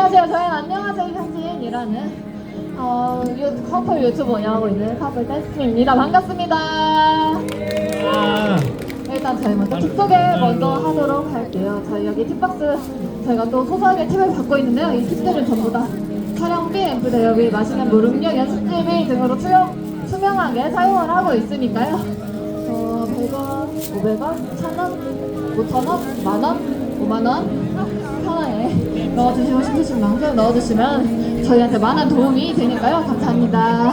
안녕하세요. 저희는 안녕하세요 현진이라는 어, 유, 커플 유튜브 운영하고 있는 커플 댄스팀입니다. 반갑습니다. 아, 일단 저희 먼저 틱톡에 먼저 하도록 할게요. 저희 여기 팁박스 저희가 또 소소하게 팁을 받고 있는데요. 이 팁들은 전부 다 촬영비, 앰프 대여비, 맛있는 물, 음료, 연습집비 등으로 투명, 투명하게 사용을 하고 있으니까요. 어, 100원, 500원, 1000원, 5,000원, 만원, 5만원 편하게 넣어주시고 싶으신 만큼 넣어주시면 저희한테 많은 도움이 되니까요. 감사합니다.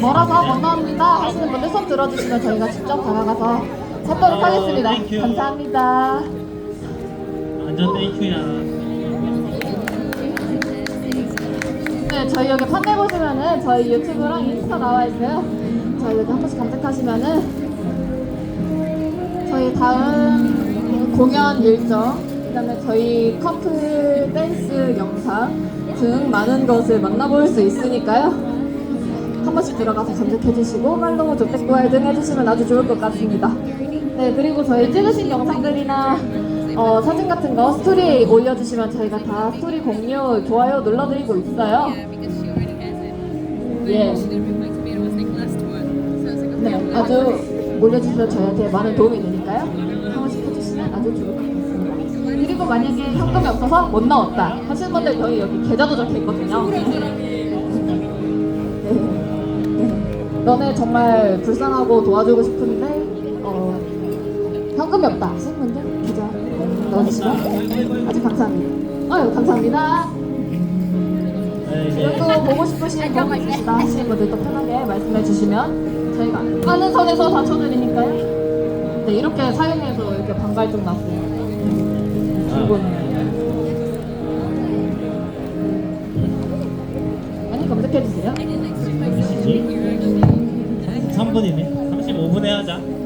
멀어서 못 넣습니다 하시는 분들 손 들어주시면 저희가 직접 다가가서 찾도록 어, 하겠습니다. 감사합니다. 완전 땡큐야. 네, 저희 여기 판매 보시면은 저희 유튜브랑 인스타 나와 있어요. 저희 여기 한 번씩 검색하시면은 저희 다음 공연 일정, 그다음에 저희 커플 댄스 영상 등 많은 것을 만나볼 수 있으니까요. 한 번씩 들어가서 검색해 주시고 팔로우, 조택구알 등 해주시면 아주 좋을 것 같습니다. 네, 그리고 저희 찍으신 영상들이나 어, 사진 같은 거 스토리 올려주시면 저희가 다 스토리 공유, 좋아요 눌러드리고 있어요. 예. 네, 아주 올려주시면 저희한테 많은 도움이 되니까요. 한 번씩 해주시면 아주 좋을 것 같습니다. 그리고 만약에 현금이 없어서 못 넣었다 하시는 분들 저희 여기 계좌도 적혀 있거든요. 네. 네. 너네 정말 불쌍하고 도와주고 싶은데 어, 현금이 없다 하시는 분들 계좌 넣어주시면 아주 감사합니다. 아유 감사합니다. 그리고 보고 싶으신 거 있으시다 하시는 분들도 편하게 말씀해 주시면 저희가 하는 선에서 다 쳐드리니까요. 네, 이렇게 사용해서 이렇게 반갈등 났어요. 검색해 주세요. 3분이네. 35분에 하자.